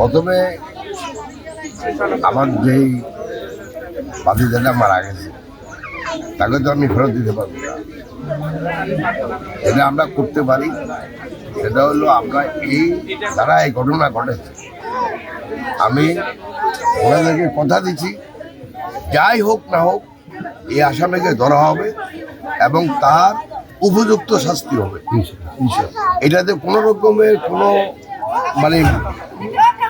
প্রথমে আমার যেই বাদিদাটা মারা গেছে তাকে তো আমি ফেরত দিতে পারব না। যেটা আমরা করতে পারি সেটা হলো আমরা এই তারা এই ঘটনা ঘটেছে। আমি ওনাদেরকে কথা দিচ্ছি যাই হোক না হোক এই আসামিকে ধরা হবে এবং তার উপযুক্ত শাস্তি হবে। এটাতে কোনো রকমের কোনো মানে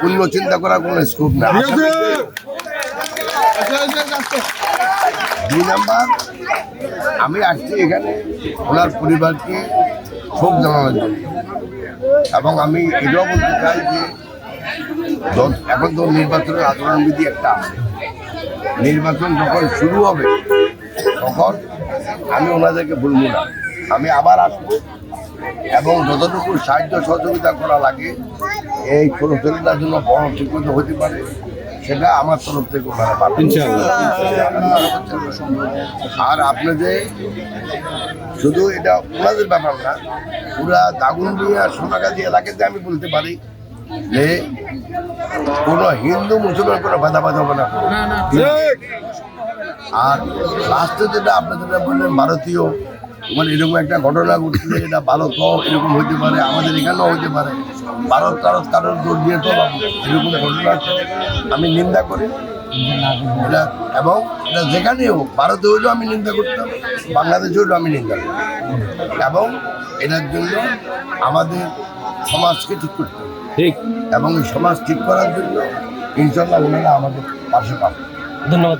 অন্য চিন্তা করার কোনো স্কোপ না দুই নাম্বার আমি আসছি এখানে ওনার পরিবারকে শোক জানানোর জন্য। এবং আমি এটাও বলতে চাই যে এখন তো নির্বাচনের আচরণবিধি একটা আছে। নির্বাচন যখন শুরু হবে তখন আমি ওনাদেরকে বলব না। আমি আবার আসব। এবং যতটুকু সাহায্য সহযোগিতা করা লাগে এই ছোটো ছেলেটার জন্য বড় ঠিকমতো হতে পারে সেটা আমার তরফ থেকে ওনারা পাবেন। আর আপনাদের শুধু এটা ওনাদের ব্যাপার না পুরা দাগুনদিয়া সোনাগাছি এলাকাতে আমি বলতে পারি যে কোনো হিন্দু মুসলমান কোনো ভেদাভেদ হবে না। আর লাস্টে যেটা আপনি যেটা বললেন ভারতীয় মানে এরকম একটা ঘটনা ঘটলে এটা ভারত এরকম হইতে পারে আমাদের এখানেও হইতে পারে। ভারত কারত কারোর দোষ দিয়ে তো এরকম ঘটনা আমি নিন্দা করি। এটা এবং এটা যেখানে হোক ভারতে হইলেও আমি নিন্দা করতাম বাংলাদেশে হইলেও আমি নিন্দা করি এবং এটার জন্য আমাদের সমাজকে ঠিক করতে হবে। ঠিক। এবং এই সমাজ ঠিক করার জন্য ইনশাল্লাহ ওনারা আমাদের পাশে পাবে ধন্যবাদ